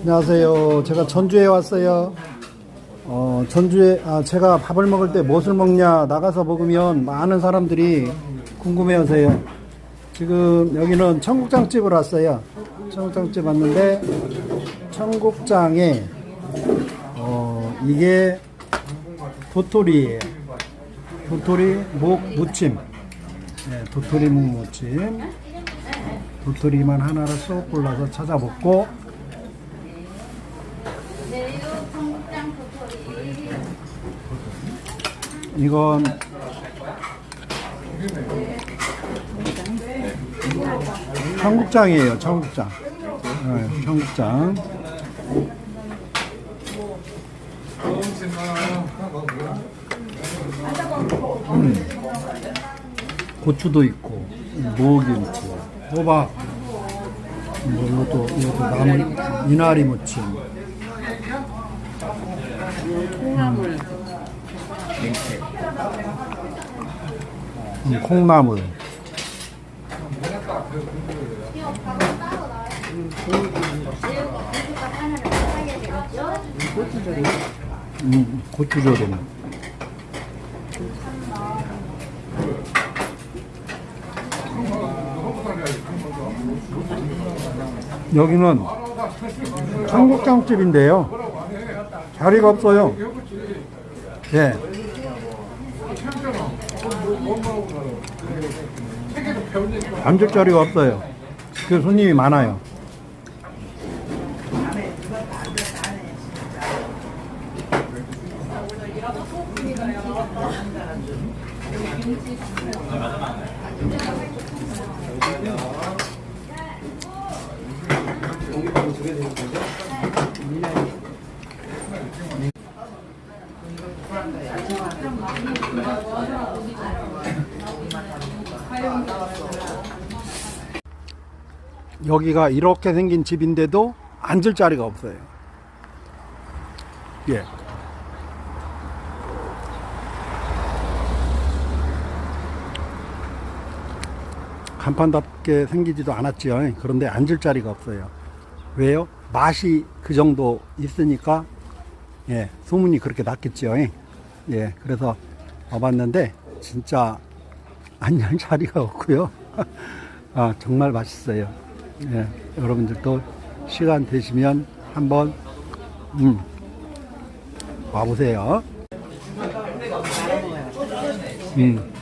안녕하세요. 제가 전주에 왔어요. 어, 전주에, 아, 제가 밥을 먹을 때 무엇을 먹냐, 나가서 먹으면 많은 사람들이 궁금해 하세요. 지금 여기는 청국장집을 왔어요. 청국장집 왔는데, 청국장에, 어, 이게 도토리예요. 도토리 목 무침. 네, 도토리 묵 무침. 도토리만 하나를 쏙 골라서 찾아 먹고, 이건 청국장이에요. 청국장. 네, 청국장. 음. 고추도 있고 무김치, 호박, 뭐 이것도 이것도 나물 미나리 무침. 콩나물 음, 콩나물. 고추조림 음, 고추조림. 여기는 청국장집인데요. 자리가 없어요. 예. 앉을 자리가 없어요. 그 손님이 많아요. 여기가 이렇게 생긴 집인데도 앉을 자리가 없어요. 예. 간판답게 생기지도 않았지요. 그런데 앉을 자리가 없어요. 왜요? 맛이 그 정도 있으니까 예, 소문이 그렇게 났겠지요. 예, 그래서 와봤는데 진짜 앉을 자리가 없고요. 아, 정말 맛있어요. 예, 여러분들도 시간 되시면 한번 음, 와보세요. 음.